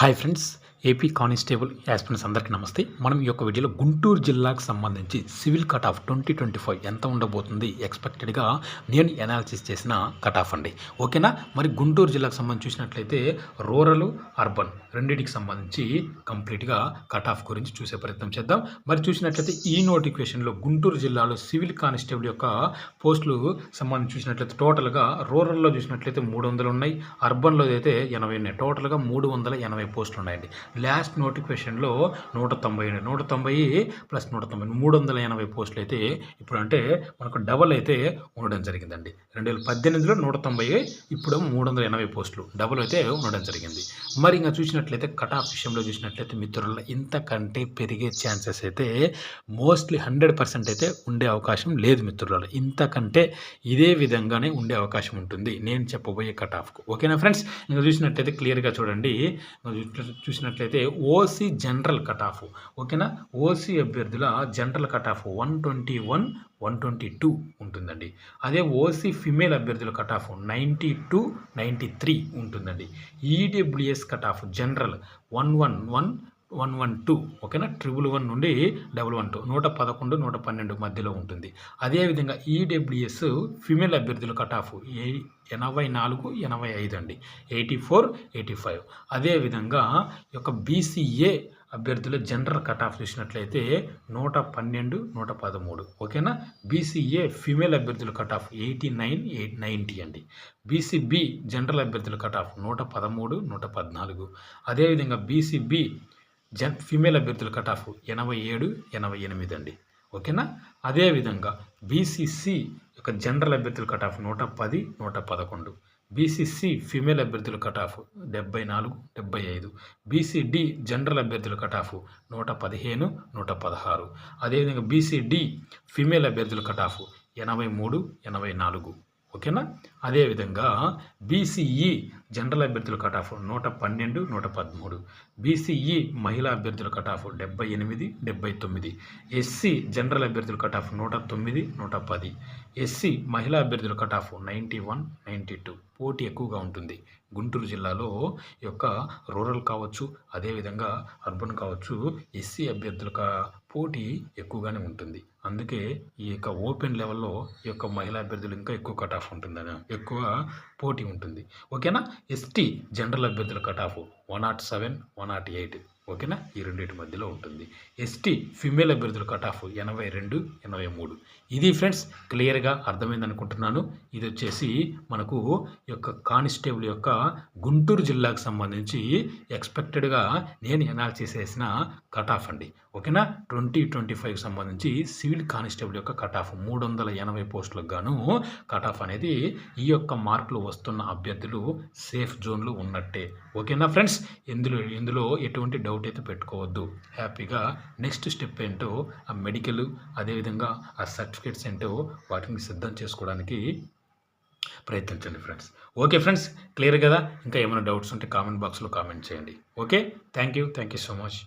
Hi friends AP constable aspirants అందరికీ నమస్తే. మనం ఈ యొక్క వీడియోలో గుంటూరు జిల్లాకు సంబంధించి civil cut off twenty twenty five ఎంత ఉండబోతుంది ఎక్స్పెక్టెడ్గా నేను ఎనాలిసిస్ చేసిన కట్ ఆఫ్ అండి. ఓకేనా? మరి గుంటూరు జిల్లాకు సంబంధించి చూసినట్లయితే రూరల్ అర్బన్ రెండింటికి సంబంధించి కంప్లీట్గా కట్ ఆఫ్ గురించి చూసే ప్రయత్నం చేద్దాం. మరి చూసినట్లయితే ఈ నోటిఫికేషన్లో గుంటూరు జిల్లాలో సివిల్ కానిస్టేబుల్ యొక్క పోస్టులు సంబంధించి చూసినట్లయితే టోటల్గా రూరల్లో చూసినట్లయితే మూడు వందలు ఉన్నాయి అర్బన్లో అయితే ఎనభై ఉన్నాయి. టోటల్గా మూడు వందల ఎనభై పోస్టులు ఉన్నాయండి. లాస్ట్ నోటిఫికేషన్లో నూట తొంభై నూట తొంభై ప్లస్ నూట తొంభై మూడు వందల ఎనభై పోస్టులు అయితే ఇప్పుడు అంటే మనకు డబల్ అయితే ఉండడం జరిగిందండి. రెండు వేల పద్దెనిమిదిలో నూట తొంభై ఇప్పుడు మూడు వందల ఎనభై పోస్టులు డబల్ అయితే ఉండడం జరిగింది. మరి ఇంకా చూసినట్లయితే కట్ ఆఫ్ విషయంలో చూసినట్లయితే మిత్రుల ఇంతకంటే పెరిగే ఛాన్సెస్ అయితే మోస్ట్లీ హండ్రెడ్ పర్సెంట్ అయితే ఉండే అవకాశం లేదు మిత్రులలో ఇంతకంటే ఇదే విధంగానే ఉండే అవకాశం ఉంటుంది. నేను చెప్పబోయే కట్ ఆఫ్కు ఓకేనా ఫ్రెండ్స్? ఇంకా చూసినట్లయితే క్లియర్గా చూడండి. చూసినట్లయితే ఓసీ జనరల్ కట్ ఆఫ్ ఓకేనా ఓసీ అభ్యర్థుల general cut off one twenty one one twenty two ఉంటుందండి. అదే ఓసీ ఫిమేల్ అభ్యర్థుల cut off ninety two ninety three ఉంటుందండి EWS cut off general one one one one one two ఓకేనా? Triple one నుండి double one two. నూట పదకొండు నూట పన్నెండు మధ్యలో ఉంటుంది. అదేవిధంగా ఈడబ్ల్యూఎస్ ఫిమేల్ అభ్యర్థుల కట్ ఆఫ్ ఏ ఎనభై నాలుగు ఎనభై ఐదు అండి. Eighty four eighty five. అదేవిధంగా యొక్క బీసీఏ అభ్యర్థుల జనరల్ కట్ ఆఫ్ చూసినట్లయితే నూట పన్నెండు నూట పదమూడు. ఓకేనా? బీసీఏ ఫిమేల్ అభ్యర్థుల cut off eighty nine eight ninety అండి. బీసీబీ జనరల్ అభ్యర్థుల కట్ ఆఫ్ నూట పదమూడు నూట పద్నాలుగు. అదేవిధంగా బీసీబీ జన్ ఫిమేల్ అభ్యర్థుల కట్ ఆఫ్ ఎనభై ఏడు ఎనభై ఎనిమిది అండి. ఓకేనా? అదేవిధంగా బీసీసీ యొక్క జనరల్ అభ్యర్థుల కట్ ఆఫ్ నూట పది నూట పదకొండు. బీసీసీ ఫిమేల్ అభ్యర్థుల కట్ ఆఫ్ డెబ్బై నాలుగు డెబ్బై ఐదు. బీసీడి జనరల్ అభ్యర్థుల కట్ ఆఫ్ నూట పదిహేను నూట పదహారు. అదేవిధంగా బీసీడి ఫిమేల్ అభ్యర్థుల కట్ ఆఫ్ ఎనభై మూడు ఎనభై నాలుగు. ఓకేనా? అదేవిధంగా బీసీఈ జనరల్ అభ్యర్థుల కట్ ఆఫ్ నూట పన్నెండు నూట పదమూడు. బీసీఈ మహిళా అభ్యర్థుల కట్ ఆఫ్ డెబ్బై ఎనిమిది డెబ్బై తొమ్మిది. ఎస్సీ జనరల్ అభ్యర్థుల కట్ ఆఫ్ నూట తొమ్మిది నూట పది. ఎస్సీ మహిళా అభ్యర్థుల cut off ninety one ninety two. పోటీ ఎక్కువగా ఉంటుంది. గుంటూరు జిల్లాలో ఈ యొక్క రూరల్ కావచ్చు అదేవిధంగా అర్బన్ కావచ్చు ఎస్సీ అభ్యర్థుల పోటీ ఎక్కువగానే ఉంటుంది. అందుకే ఈ యొక్క ఓపెన్ లెవెల్లో ఈ యొక్క మహిళా అభ్యర్థులు ఇంకా ఎక్కువ కట్ ఆఫ్ ఉంటుందని ఎక్కువ పోటీ ఉంటుంది. ఓకేనా? ఎస్టీ జనరల్ అభ్యర్థుల cut off one nought seven one nought eight. ఓకేనా? ఈ రెండింటి మధ్యలో ఉంటుంది. ఎస్టీ ఫిమేల్ అభ్యర్థుల కట్ ఆఫ్ ఎనభై రెండు ఎనభై మూడు. ఇది ఫ్రెండ్స్ క్లియర్గా అర్థమైంది అనుకుంటున్నాను. ఇది వచ్చేసి మనకు ఈ యొక్క కానిస్టేబుల్ యొక్క గుంటూరు జిల్లాకు సంబంధించి ఎక్స్పెక్టెడ్గా నేను ఎనాలిసిస్ చేసిన కట్ ఆఫ్ అండి. ఓకేనా? ట్వంటీ ట్వంటీ ఫైవ్కి సంబంధించి సివిల్ కానిస్టేబుల్ యొక్క కట్ ఆఫ్ మూడు వందల ఎనభై పోస్టులకు గాను కట్ ఆఫ్ అనేది ఈ యొక్క మార్కులు వస్తున్న అభ్యర్థులు సేఫ్ జోన్లు ఉన్నట్టే. ఓకేనా ఫ్రెండ్స్ ఇందులో ఇందులో ఎటువంటి డౌట్ డౌట్ అయితే పెట్టుకోవద్దు. హ్యాపీగా నెక్స్ట్ స్టెప్ ఏంటో ఆ మెడికల్ అదేవిధంగా ఆ సర్టిఫికేట్స్ ఏంటో వాటిని సిద్ధం చేసుకోవడానికి ప్రయత్నించండి ఫ్రెండ్స్. ఓకే ఫ్రెండ్స్ క్లియర్ కదా? ఇంకా ఏమైనా డౌట్స్ ఉంటే కామెంట్ బాక్స్లో కామెంట్ చేయండి. Okay? Thank you. Thank you so much.